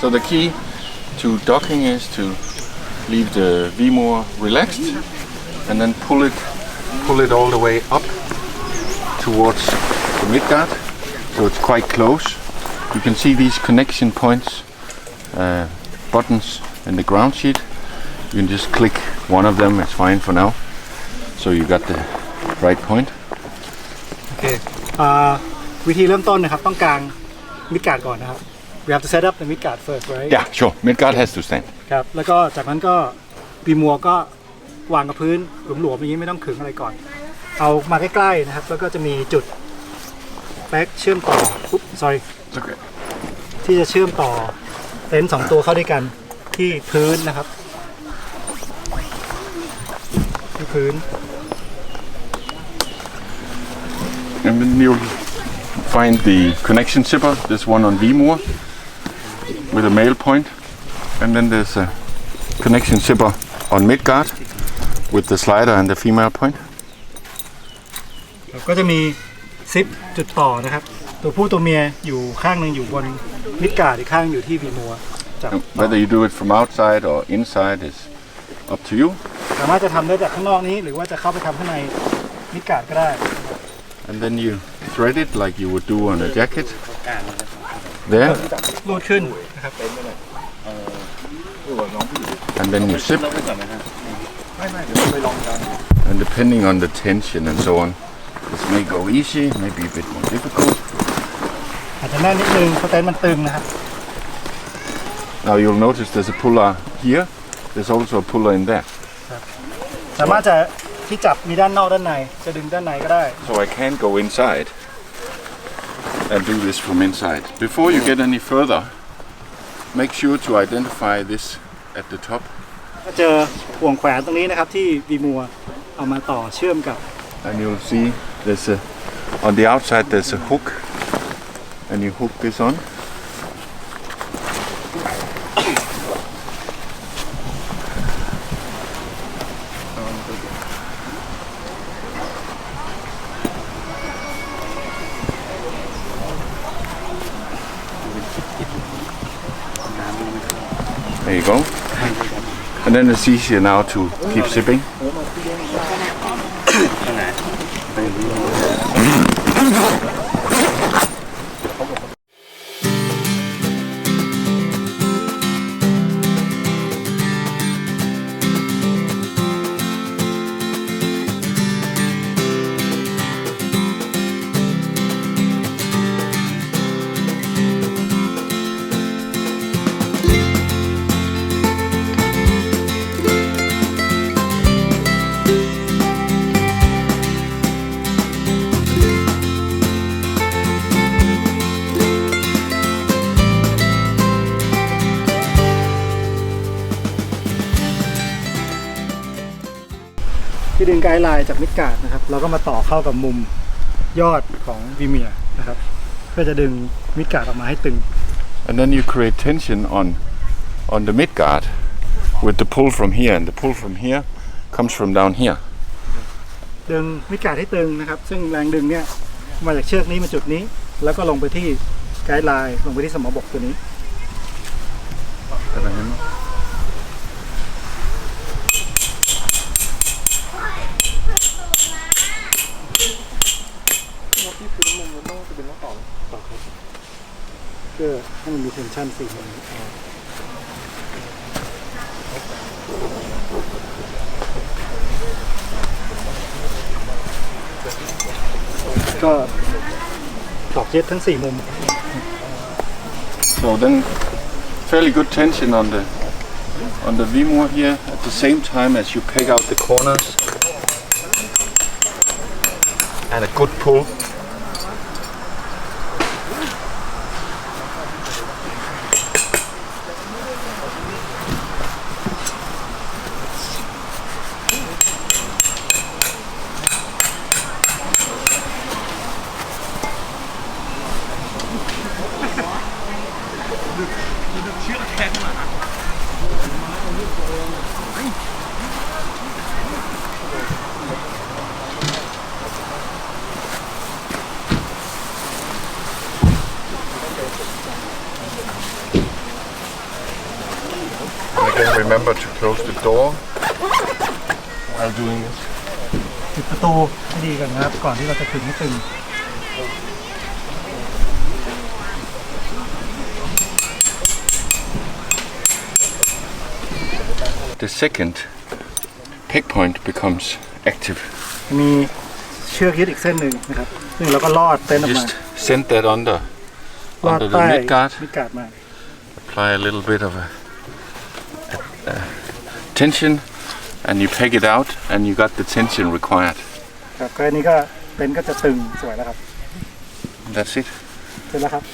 So the key to docking is to leave the V-moor relaxed and then pull it pull it all the way up towards the midguard. So it's quite close. You can see these connection points, uh, buttons in the ground sheet. You can just click one of them, it's fine for now. So you got the right point. โอเคอ่าวิธีเริ่มต้นนะครับ ต้องกางมิดการ์ดก่อนนะครับ we have to set up the mid guard first right Yeah, sure. Midguard has to stand. ครับแล้วก็จากนั้นก็ปีมัวก็วางกับพื้นหลวมๆอย่างนี้ไม่ต้องขึงอะไรก่อน เอามาใกล้ๆนะครับ แล้วก็จะมีจุดแป๊กเชื่อมต่ออุ๊บ sorry It's okay. ที่จะเชื่อมต่อเต็นท์สองตัวเข้าด้วยกันที่พื้นนะครับ ที่พื้น And then you'll find the connection zipper, this one on V-moor with a male point. And then there's a connection zipper on Midgard with the slider and the female point. ก็จะมีซิปจุดต่อนะครับ ตัวผู้ตัวเมียอยู่ข้างหนึ่งอยู่บนมิดการ์ดอีกข้างอยู่ที่วีมัวจับ And whether you do it from outside or inside is up to you. สามารถจะทำได้จากข้างนอกนี้ หรือว่าจะเข้าไปทำข้างในมิดการ์ดก็ได้ And then you thread it like you would do on a jacket. There. รูดขึ้นนะครับ And then you zip. And depending on the tension and so on, this may go easy, maybe a bit more difficult. อาจจะแน่นนิดนึงเพราะเต็นท์มันตึงนะครับ Now you'll notice there's a puller here. There's also a puller in there. สามารถจะที่จับมีด้านนอกด้านใน จะดึงด้านในก็ได้ So I can go inside and do this from inside. Before you get any further, make sure to identify this at the top. ก็เจอห่วงแขวนตรงนี้นะครับที่วีมัวเอามาต่อเชื่อมกับ And you'll see there's a on the outside there's a hook and you hook this on. You go. And then it's easier now to keep sipping. Mm. ที่ดึงไกด์ไลน์จากมิดการ์ดนะครับเราก็มาต่อเข้ากับมุมยอดของวีเมียนะครับเพื่อจะดึงมิดการ์ดออกมาให้ตึง And then you create tension on on the mid guard with the pull from here, and the pull from here comes from down here. ดึงมิดการ์ดให้ตึงนะครับ ซึ่งแรงดึงเนี่ยมาจากเชือกนี้มาจุดนี้ แล้วก็ลงไปที่ไกด์ไลน์ลงไปที่สมอบกตัวนี้ ชั่นสี่มุมก็ตอกเจ็ตทั้งสี่มุม So then, fairly good tension on the on the V-moor here at the same time as you peg out the corners, and a good pull. Again, remember to close the door while doing this. ปิดประตูให้ดีก่อนนะครับ The second peg point becomes active. มีเชือกยึดอีกเส้นหนึ่งนะครับ ซึ่งเราก็ลอดเต็นท์ออกมา Just send that under ลอด under ใต้ the midguard. มิดการ์ดมา Apply a little bit of a, a tension, and you peg it out, and you got the tension required. ครับก็อันนี้ก็เต็นท์ก็จะตึงสวยแล้วครับ That's it. เสร็จแล้วครับ